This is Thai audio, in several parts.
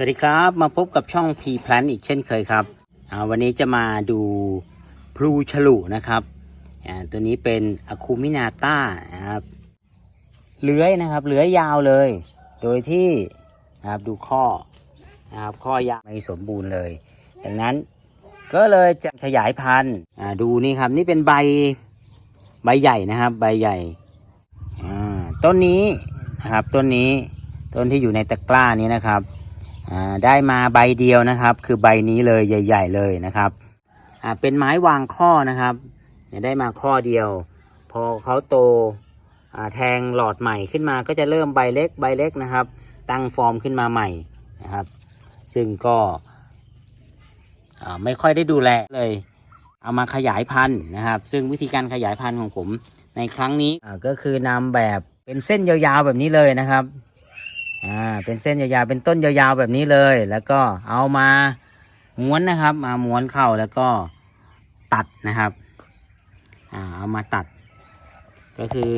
สวัสดีครับมาพบกับช่อง P Plan อีกเช่นเคยครับวันนี้จะมาดูพลูฉลุนะครับตัวนี้เป็นอะคูมินาต้านะครับเลื้อยนะครับเลื้อยยาวเลย โดยที่นะครับดูข้อนะครับข้อยาวไม่สมบูรณ์เลย ดังนั้นก็เลยจะขยายพันธุ์ดูนี่ครับนี่เป็นใบใบใหญ่นะครับ ใบใหญ่ต้นนี้นะครับต้นนี้ต้นที่อยู่ในตะกร้านี้นะครับ ได้มาใบเดียวนะครับ คือใบนี้เลยใหญ่ ๆ เลยนะครับเป็นไม้วางข้อนะครับได้มาข้อเดียว พอเขาโตแทงหลอดใหม่ขึ้นมาก็จะเริ่มใบเล็กใบเล็กนะครับ ตั้งฟอร์มขึ้นมาใหม่นะครับ ซึ่งก็ไม่ค่อยได้ดูแลเลย เอามาขยายพันธุ์นะครับ ซึ่งวิธีการขยายพันธุ์ของผมในครั้งนี้ก็คือนำแบบเป็นเส้นยาวๆแบบนี้เลยนะครับ อ่าเป็นเส้นยาวๆเป็นต้นยาวๆแบบนี้เลย แล้วก็เอามาม้วนนะครับ มาม้วนเข้าแล้วก็ตัดนะครับอ่าเอามาตัด ก็คือ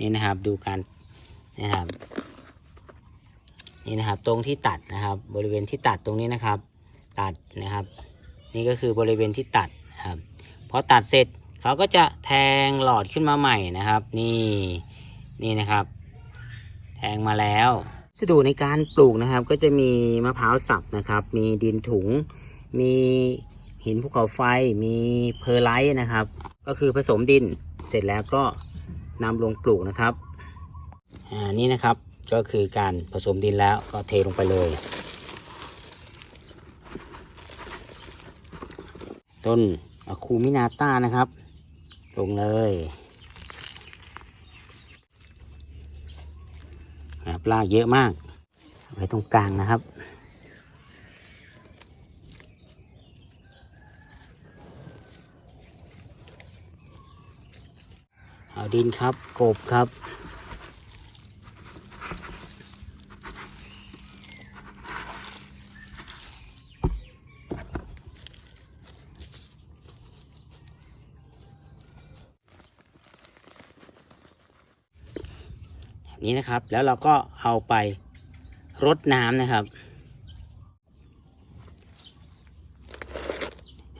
นี่นะครับดูการนะครับนี่นะครับตรงที่ตัดนะครับ บริเวณที่ตัดตรงนี้นะครับ ตัดนะครับ นี่ก็คือบริเวณที่ตัดนะครับพอตัดเสร็จเขาก็จะแทงหลอดขึ้นมาใหม่นะครับ นี่นี่นะครับ แทงมาแล้ว สดุในการปลูกนะครับ ก็จะมีมะพร้าวสับนะครับ มีดินถุง มีหินภูเขาไฟ มีเพอร์ไลท์นะครับ ก็คือผสมดินเสร็จแล้วก็นำลงปลูกนะครับอ่านี่นะครับก็คือการผสมดินแล้วก็เทลงไปเลย ต้นอะคูมินาต้านะครับ ลงเลย นะครับ ลากเยอะมาก ไว้ตรงกลางนะครับ เอาดินครับกบครับ นี้นะครับ แล้วเราก็เอาไปรดน้ำนะครับ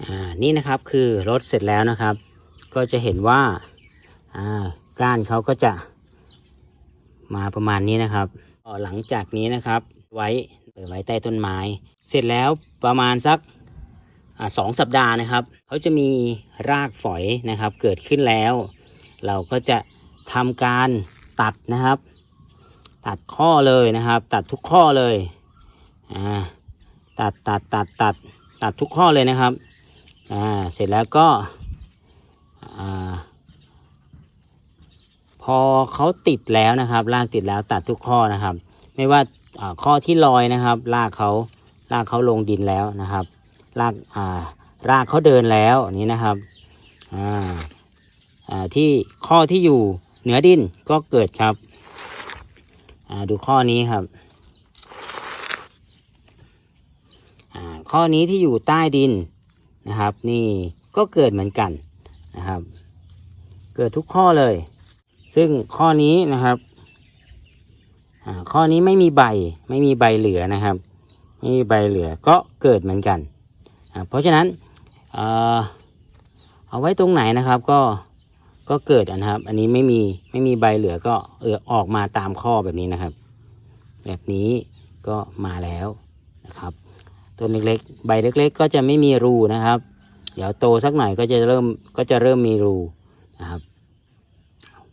อ่านี่นะครับคือรดเสร็จแล้วนะครับ ก็จะเห็นว่าอ่าก้านเขาก็จะมาประมาณนี้นะครับหลังจากนี้นะครับไว้ไว้ใต้ต้นไม้ เสร็จแล้วประมาณสักอ่าสองสัปดาห์นะครับเขาจะมีรากฝอยนะครับเกิดขึ้นแล้ว เราก็จะทำการตัดนะครับ ตัดข้อเลยนะครับ ตัดทุกข้อเลยอ่าตัดตัดตัดตัดตัดทุกข้อเลยนะครับอ่าเสร็จแล้วก็อ่าพอเขาติดแล้วนะครับรากติดแล้วตัดทุกข้อนะครับ ไม่ว่าข้อที่ลอยนะครับรากเขารากเขาลงดินแล้วนะครับรากอ่ารากเขาเดินแล้วนี่นะครับอ่าอ่าที่ข้อที่อยู่เหนือดินก็เกิดครับ อ่าดูข้อนี้ครับ อ่าข้อนี้ที่อยู่ใต้ดินนะครับ นี่ก็เกิดเหมือนกันนะครับ เกิดทุกข้อเลย ซึ่งข้อนี้นะครับอ่าข้อนี้ไม่มีใบไม่มีใบเหลือนะครับ ไม่มีใบเหลือก็เกิดเหมือนกันอ่าเพราะฉะนั้นเอ่อเอาไว้ตรงไหนนะครับก็ ก็เกิดนะครับ อันนี้ไม่มีไม่มีใบเหลือก็เออออกมาตามข้อแบบนี้นะครับ แบบนี้ก็มาแล้วนะครับต้นเล็กๆ ใบเล็ก ๆ ก็จะไม่มีรูนะครับ เดี๋ยวโตสักหน่อยก็จะเริ่มก็จะเริ่มมีรูนะครับ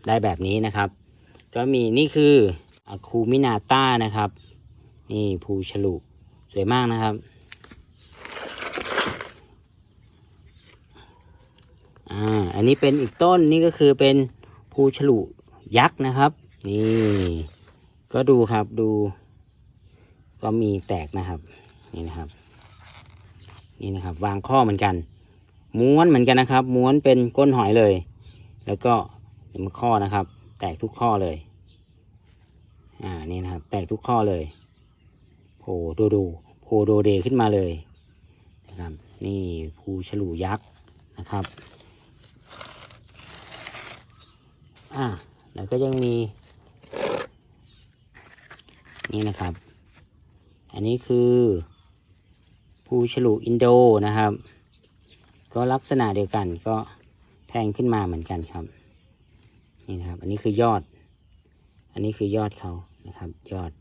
ได้แบบนี้นะครับ ก็มีนี่คืออะคูมินาต้านะครับ นี่ภูฉลุสวยมากนะครับ อ่า อันนี้เป็นอีกต้นนี่ก็คือเป็นภูฉลุยักษ์นะครับ นี่ ก็ดูครับดู ก็มีแตกนะครับ นี่นะครับ นี่นะครับ วางข้อเหมือนกัน ม้วนเหมือนกันนะครับ ม้วนเป็นก้นหอยเลย แล้วก็เป็นข้อนะครับ แตกทุกข้อเลย อ่า นี่นะครับ แตกทุกข้อเลยโผล่ดูดูโผล่โดเดขึ้นมาเลยนะครับ นี่ภูฉลุยักษ์นะครับ อ่าแล้วก็ยังมี นี่นะครับ อันนี้คือภูฉลูอินโดนะครับ ก็ลักษณะเดียวกันก็แทงขึ้นมาเหมือนกันครับ นี่นะครับ อันนี้คือยอด อันนี้คือยอดเขานะครับ ยอด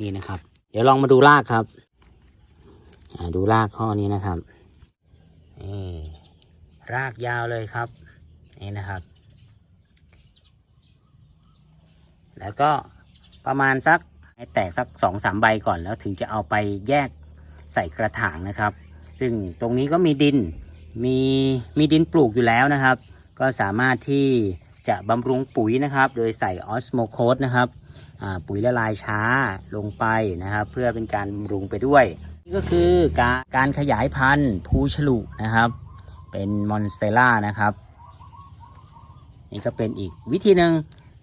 นี่นะครับ เดี๋ยวลองมาดูรากครับดูรากข้อนี้นะครับ รากยาวเลยครับ นี่นะครับ แล้วก็ประมาณสักให้แตกสักสองสามใบก่อนแล้วถึงจะเอาไปแยกใส่กระถางนะครับ ซึ่งตรงนี้ก็มีดินมีมีดินปลูกอยู่แล้วนะครับ ก็สามารถที่จะบำรุงปุ๋ยนะครับ โดยใส่ออสโมโคสนะครับปุ๋ยละลายช้าลงไปนะครับ เพื่อเป็นการบำรุงไปด้วย นี่ก็คือการการขยายพันธุ์ภูฉลุนะครับ เป็นมอนเซล่านะครับ นี่ก็เป็นอีกวิธีหนึ่ง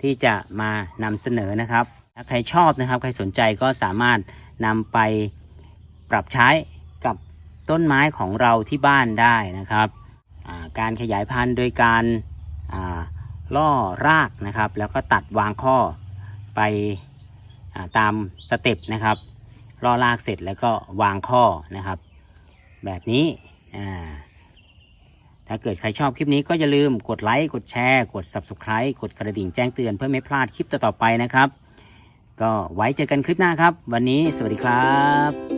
ที่จะมานำเสนอนะครับ ถ้าใครชอบนะครับ ใครสนใจก็สามารถนำไปปรับใช้กับต้นไม้ของเราที่บ้านได้นะครับการขยายพันธุ์โดยการาล่อรากนะครับ แล้วก็ตัดวางข้อไปอาตามสเต็ปนะครับล่อรากเสร็จแล้วก็วางข้อนะครับ แบบนี้อ่า ถ้าเกิดใครชอบคลิปนี้ก็อย่าลืมกดไลค์ กดแชร์ กด Subscribe กดกระดิ่งแจ้งเตือนเพื่อไม่พลาดคลิปต่อๆไปนะครับ ก็ไว้เจอกันคลิปหน้าครับ วันนี้สวัสดีครับ